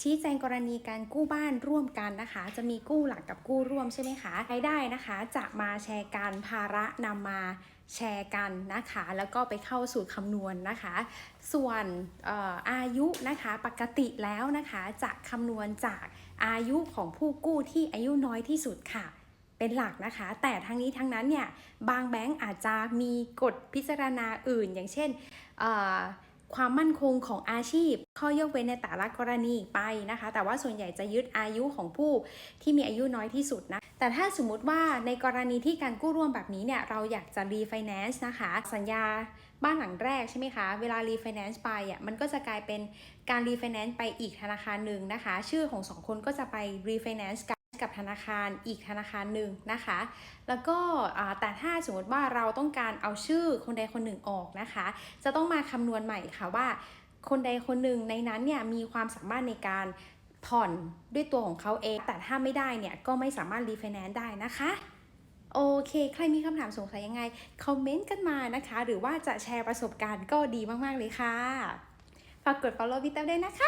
ชี้แจงกรณีการกู้บ้านร่วมกันนะคะ จะมีกู้หลักกับกู้ร่วมใช่ไหมคะรายได้นะคะ จะมาแชร์กันภาระนำมาแชร์กันนะคะ แล้วก็ไปเข้าสูตรคำนวณนะคะ ส่วนอออายุนะคะปกติแล้วนะคะจะคำนวณจากอายุของผู้กู้ที่อายุน้อยที่สุดค่ะเป็นหลักนะคะ แต่ทั้งนี้ทั้งนั้นเนี่ยบางแบงก์อาจจะมีกฎพิจารณาอื่น อย่างเช่นออ ความมั่นคงของอาชีพ ข้อยกเว้นในแต่ละกรณีไปนะคะ แต่ว่าส่วนใหญ่จะยึดอายุของผู้ที่มีอายุน้อยที่สุดนะ แต่ถ้าสมมุติว่าในกรณีที่การกู้ร่วมแบบนี้เนี่ยเราอยากจะรีไฟแนนซ์นะคะ สัญญาบ้านหลังแรกใช่ไหมคะ เวลารีไฟแนนซ์ไปอะมันก็จะกลายเป็นการรีไฟแนนซ์ไปอีกธนาคารหนึ่งนะคะ ชื่อของสองคนก็จะไปรีไฟแนนซ์กัน กับธนาคารอีกธนาคารหนึ่งนะคะ แล้วก็แต่ถ้าสมมติว่าเราต้องการเอาชื่อคนใดคนหนึ่งออกนะคะ จะต้องมาคำนวณใหม่ค่ะว่า คนใดคนหนึ่งในนั้นเนี่ยมีความสามารถในการผ่อนด้วยตัวของเขาเอง แต่ถ้าไม่ได้เนี่ยก็ไม่สามารถรีไฟแนนซ์ได้นะคะโอเค ใครมีคำถามสงสัยยังไง คอมเมนต์กันมานะคะ หรือว่าจะแชร์ประสบการณ์ก็ดีมาก ๆ เลยค่ะ ฝากกด follow พี่แต้วด้นะคะ